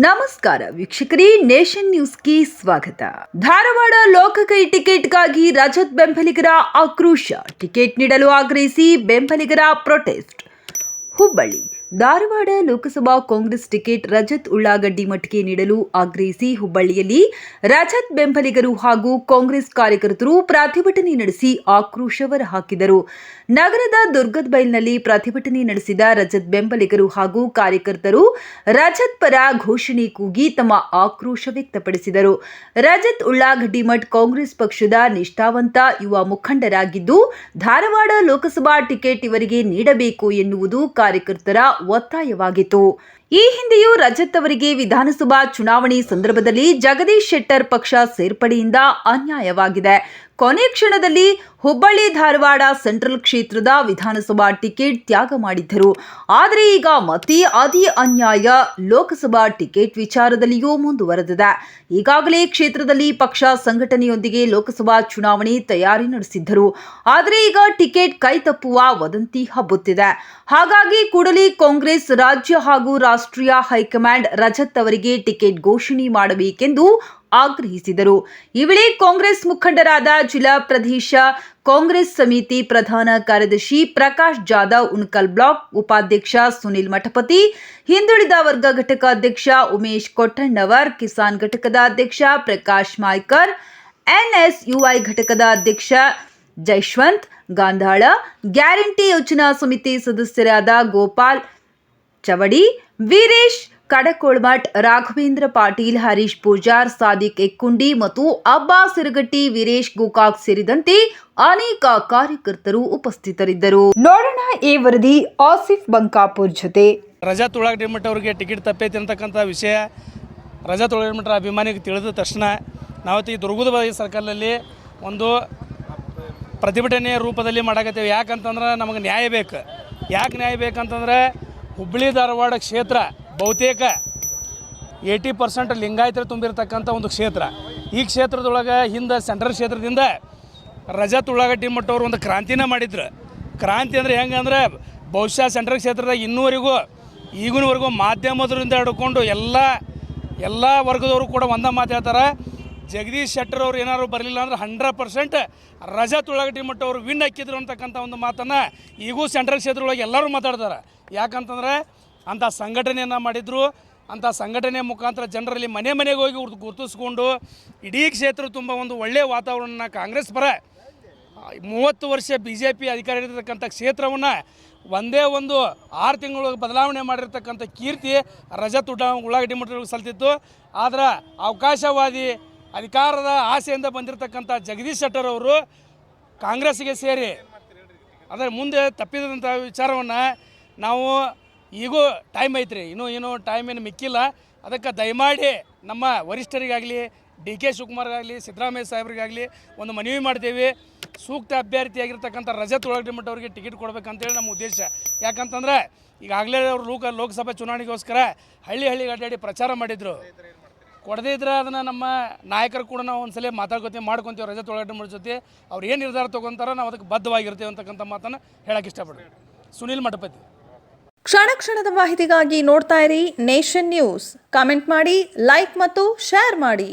ನಮಸ್ಕಾರ ವೀಕ್ಷಕರೇ, ನೇಷನ್ ನ್ಯೂಸ್ಗೆ ಸ್ವಾಗತ. ಧಾರವಾಡ ಲೋಕಕೈ ಟಿಕೆಟ್ಗಾಗಿ ರಜತ್ ಬೆಂಬಲಿಗರ ಆಕ್ರೋಶ. ಟಿಕೆಟ್ ನೀಡಲು ಆಗ್ರಹಿಸಿ ಬೆಂಬಲಿಗರ ಪ್ರೊಟೆಸ್ಟ್. ಹುಬ್ಬಳ್ಳಿ. ಧಾರವಾಡ ಲೋಕಸಭಾ ಕಾಂಗ್ರೆಸ್ ಟಿಕೆಟ್ ರಜತ್ ಉಳ್ಳಾಗಡ್ಡಿ ಮಠಕ್ಕೆ ನೀಡಲು ಆಗ್ರಹಿಸಿ ಹುಬ್ಬಳ್ಳಿಯಲ್ಲಿ ರಜತ್ ಬೆಂಬಲಿಗರು ಹಾಗೂ ಕಾಂಗ್ರೆಸ್ ಕಾರ್ಯಕರ್ತರು ಪ್ರತಿಭಟನೆ ನಡೆಸಿ ಆಕ್ರೋಶ ಹೊರಹಾಕಿದರು. ನಗರದ ದುರ್ಗದ್ ಬೈಲ್ನಲ್ಲಿ ಪ್ರತಿಭಟನೆ ನಡೆಸಿದ ರಜತ್ ಬೆಂಬಲಿಗರು ಹಾಗೂ ಕಾರ್ಯಕರ್ತರು ರಜತ್ ಪರ ಘೋಷಣೆ ಕೂಗಿ ತಮ್ಮ ಆಕ್ರೋಶ ವ್ಯಕ್ತಪಡಿಸಿದರು. ರಜತ್ ಉಳ್ಳಾಗಡ್ಡಿ ಮಠ್ ಕಾಂಗ್ರೆಸ್ ಪಕ್ಷದ ನಿಷ್ಠಾವಂತ ಯುವ ಮುಖಂಡರಾಗಿದ್ದು, ಧಾರವಾಡ ಲೋಕಸಭಾ ಟಿಕೆಟ್ ಇವರಿಗೆ ನೀಡಬೇಕು ಎನ್ನುವುದು ಕಾರ್ಯಕರ್ತರ ಒತ್ತಾಯವಾಗಿತ್ತು ಈ ಹಿಂದೆಯೂ ರಜತ್ ಅವರಿಗೆ ವಿಧಾನಸಭಾ ಚುನಾವಣೆ ಸಂದರ್ಭದಲ್ಲಿ ಜಗದೀಶ್ ಶೆಟ್ಟರ್ ಪಕ್ಷ ಸೇರ್ಪಡೆಯಿಂದ ಅನ್ಯಾಯವಾಗಿದೆ. ಕೊನೆ ಕ್ಷಣದಲ್ಲಿ ಹುಬ್ಬಳ್ಳಿ ಧಾರವಾಡ ಸೆಂಟ್ರಲ್ ಕ್ಷೇತ್ರದ ವಿಧಾನಸಭಾ ಟಿಕೆಟ್ ತ್ಯಾಗ ಮಾಡಿದ್ದರು. ಆದರೆ ಈಗ ಮತಿ ಅತಿ ಅನ್ಯಾಯ ಲೋಕಸಭಾ ಟಿಕೆಟ್ ವಿಚಾರದಲ್ಲಿಯೂ ಮುಂದುವರೆದಿದೆ. ಈಗಾಗಲೇ ಕ್ಷೇತ್ರದಲ್ಲಿ ಪಕ್ಷ ಸಂಘಟನೆಯೊಂದಿಗೆ ಲೋಕಸಭಾ ಚುನಾವಣೆ ತಯಾರಿ ನಡೆಸಿದ್ದರು. ಆದರೆ ಈಗ ಟಿಕೆಟ್ ಕೈ ತಪ್ಪುವ ವದಂತಿ ಹಬ್ಬುತ್ತಿದೆ. ಹಾಗಾಗಿ ಕೂಡಲೇ ಕಾಂಗ್ರೆಸ್ ರಾಜ್ಯ ಹಾಗೂ ರಾಷ್ಟ್ರೀಯ ಹೈಕಮಾಂಡ್ ರಜತ್ ಅವರಿಗೆ ಟಿಕೆಟ್ ಘೋಷಣೆ ಮಾಡಬೇಕೆಂದು ಆಗ್ರಹಿಸಿದರು. ಈ ವೇಳೆ ಕಾಂಗ್ರೆಸ್ ಮುಖಂಡರಾದ ಜಿಲ್ಲಾ ಪ್ರದೇಶ ಕಾಂಗ್ರೆಸ್ ಸಮಿತಿ ಪ್ರಧಾನ ಕಾರ್ಯದರ್ಶಿ ಪ್ರಕಾಶ್ ಜಾಧವ್, ಉಣಕಲ್ ಬ್ಲಾಕ್ ಉಪಾಧ್ಯಕ್ಷ ಸುನಿಲ್ ಮಠಪತಿ, ಹಿಂದುಳಿದ ವರ್ಗ ಘಟಕ ಅಧ್ಯಕ್ಷ ಉಮೇಶ್ ಕೊಟ್ಟಣ್ಣವರ್, ಕಿಸಾನ್ ಘಟಕದ ಅಧ್ಯಕ್ಷ ಪ್ರಕಾಶ್ ಮಾಯ್ಕರ್, ಎನ್ಎಸ್ಯುಐ ಘಟಕದ ಅಧ್ಯಕ್ಷ ಜೈಶ್ವಂತ್, ಗಾಂಧಾಳ, ಗ್ಯಾರಂಟಿ ಯೋಜನಾ ಸಮಿತಿ ಸದಸ್ಯರಾದ ಗೋಪಾಲ್ ಚವಡಿ ವೀರೇಶ್ ಕಡಕೋಳ್ಮಠ್ ರಾಘವೇಂದ್ರ ಪಾಟೀಲ್ ಹರೀಶ್ ಪೂಜಾರ್ ಸಾದಿಕ್ ಎಕ್ಕುಂಡಿ ಮತ್ತು ಅಬ್ಬಾ ಸಿರಗಟ್ಟಿ ವೀರೇಶ್ ಗೋಕಾಕ್ ಸೇರಿದಂತೆ ಅನೇಕ ಕಾರ್ಯಕರ್ತರು ಉಪಸ್ಥಿತರಿದ್ದರು. ನೋಡೋಣ ಈ ವರದಿ ಆಸಿಫ್ ಬಂಕಾಪುರ್ ಜೊತೆ. ರಜಾ ತುಳಾಗಡಿಮಠ ಅವರಿಗೆ ಟಿಕೆಟ್ ತಪ್ಪೈತಿ ಅಂತಕ್ಕಂಥ ವಿಷಯ ರಜಾ ತುಳಾಗಡ್ಡಿಮಠ ಅಭಿಮಾನಿಗೆ ತಿಳಿದ ತಕ್ಷಣ ನಾವತ್ತು ಈ ದುರ್ಗದ ಬಾಯಿ ಸರ್ಕಲ್ನಲ್ಲಿ ಒಂದು ಪ್ರತಿಭಟನೆಯ ರೂಪದಲ್ಲಿ ಮಾಡಕತ್ತೇವೆ. ಯಾಕಂತಂದ್ರೆ ನಮಗೆ ನ್ಯಾಯ ಬೇಕು. ಯಾಕೆ ನ್ಯಾಯ ಬೇಕಂತಂದ್ರೆ ಹುಬ್ಬಳ್ಳಿ ಧಾರವಾಡ ಕ್ಷೇತ್ರ ಬಹುತೇಕ ಏಯ್ಟಿ ಪರ್ಸೆಂಟ್ ಲಿಂಗಾಯತರು ತುಂಬಿರತಕ್ಕಂಥ ಒಂದು ಕ್ಷೇತ್ರ. ಈ ಕ್ಷೇತ್ರದೊಳಗೆ ಹಿಂದೆ ಸೆಂಟ್ರಲ್ ಕ್ಷೇತ್ರದಿಂದ ರಜತ್ ಉಳ್ಳಾಗಡ್ಡಿ ಮಟ್ಟವ್ರು ಒಂದು ಕ್ರಾಂತಿನ ಮಾಡಿದ್ರು. ಕ್ರಾಂತಿ ಅಂದರೆ ಹೆಂಗಂದ್ರೆ ಬಹುಶಃ ಸೆಂಟ್ರಲ್ ಕ್ಷೇತ್ರದಾಗ ಇನ್ನೂವರೆಗೂ, ಈಗಿನವರೆಗೂ ಮಾಧ್ಯಮದ್ರಿಂದ ಹಿಡ್ಕೊಂಡು ಎಲ್ಲ ಎಲ್ಲ ವರ್ಗದವರು ಕೂಡ ಒಂದೇ ಮಾತು ಹೇಳ್ತಾರೆ. ಜಗದೀಶ್ ಶೆಟ್ಟರ್ ಅವರು ಏನಾದ್ರು ಬರಲಿಲ್ಲ ಅಂದ್ರೆ ಹಂಡ್ರೆಡ್ ಪರ್ಸೆಂಟ್ ರಜಾ ಉಳ್ಳಾಗಡ್ಡಿ ಮಟ್ಟ ಅವರು ವಿನ್ ಹಾಕಿದ್ರು ಅಂತಕ್ಕಂಥ ಒಂದು ಮಾತನ್ನು ಈಗೂ ಸೆಂಟ್ರಲ್ ಕ್ಷೇತ್ರದೊಳಗೆ ಎಲ್ಲರೂ ಮಾತಾಡ್ತಾರೆ. ಯಾಕಂತಂದ್ರೆ ಅಂಥ ಸಂಘಟನೆಯನ್ನು ಮಾಡಿದ್ರು. ಅಂಥ ಸಂಘಟನೆ ಮುಖಾಂತರ ಜನರಲ್ಲಿ ಮನೆ ಮನೆಗೆ ಹೋಗಿ ಗುರ್ತು ಗುರುತಿಸ್ಕೊಂಡು ಇಡೀ ಕ್ಷೇತ್ರ ತುಂಬ ಒಂದು ಒಳ್ಳೆಯ ವಾತಾವರಣ ಕಾಂಗ್ರೆಸ್ ಪರ ಮೂವತ್ತು ವರ್ಷ ಬಿ ಜೆ ಪಿ ಅಧಿಕಾರ ಇರತಕ್ಕಂಥ ಕ್ಷೇತ್ರವನ್ನು ಒಂದೇ ಒಂದು ಆರು ತಿಂಗಳು ಬದಲಾವಣೆ ಮಾಡಿರ್ತಕ್ಕಂಥ ಕೀರ್ತಿ ರಜತ್ ಉಡ ಉಳ್ಳಾಗಡ್ಡಿ ಮಠಗಳಿಗೆ ಸಲ್ತಿತ್ತು. ಆದ್ರೆ ಅವಕಾಶವಾದಿ ಅಧಿಕಾರದ ಆಸೆಯಿಂದ ಬಂದಿರತಕ್ಕಂಥ ಜಗದೀಶ್ ಶೆಟ್ಟರ್ ಅವರು ಕಾಂಗ್ರೆಸ್ಗೆ ಸೇರಿ, ಅದರ ಮುಂದೆ ತಪ್ಪಿದಂಥ ವಿಚಾರವನ್ನು ನಾವು ಈಗೂ ಟೈಮ್ ಐತ್ರಿ. ಇನ್ನೂ ಏನೂ ಟೈಮ್ ಏನು ಮಿಕ್ಕಿಲ್ಲ. ಅದಕ್ಕೆ ದಯಮಾಡಿ ನಮ್ಮ ವರಿಷ್ಠರಿಗಾಗಲಿ, ಡಿ ಕೆ ಶಿವಕುಮಾರ್ಗಾಗಲಿ, ಸಿದ್ದರಾಮಯ್ಯ ಸಾಹೇಬ್ರಿಗಾಗಲಿ ಒಂದು ಮನವಿ ಮಾಡ್ತೀವಿ. ಸೂಕ್ತ ಅಭ್ಯರ್ಥಿಯಾಗಿರ್ತಕ್ಕಂಥ ರಜತ್ ಒಳಗಡಿಮಠ ಅವರಿಗೆ ಟಿಕೆಟ್ ಕೊಡ್ಬೇಕಂತೇಳಿ ನಮ್ಮ ಉದ್ದೇಶ. ಯಾಕಂತಂದ್ರೆ ಈಗಾಗಲೇ ಅವರು ಲೋಕ, ಲೋಕಸಭಾ ಚುನಾವಣೆಗೋಸ್ಕರ ಹಳ್ಳಿ ಹಳ್ಳಿಗೆ ಅಡ್ಡಾಡಿ ಪ್ರಚಾರ ಮಾಡಿದರು. ಕೊಡದೇ ಇದ್ರೆ ಅದನ್ನು ನಮ್ಮ ನಾಯಕರು ಕೂಡ ನಾವು ಒಂದ್ಸಲ ಮಾತಾಡ್ಕೊತೀವಿ, ಮಾಡ್ಕೊತೀವಿ ರಜೆ ಒಳಗಡೆ ಜೊತೆ ಅವ್ರು ಏನು ನಿರ್ಧಾರ ತೊಗೊತಾರೋ ನಾವು ಅದಕ್ಕೆ ಬದ್ಧವಾಗಿರ್ತೀವಿ ಅಂತಕ್ಕಂಥ ಮಾತನ್ನು ಹೇಳಕ್ಕೆ ಇಷ್ಟಪಡ್ತೀವಿ ಸುನಿಲ್ ಮಠಪತಿ. ಕ್ಷಣ ಕ್ಷಣದ ಮಾಹಿತಿಗಾಗಿ ನೋಡ್ತಾ ಇರಿ ನೇಷನ್ ನ್ಯೂಸ್. ಕಾಮೆಂಟ್ ಮಾಡಿ, ಲೈಕ್ ಮತ್ತು ಶೇರ್ ಮಾಡಿ.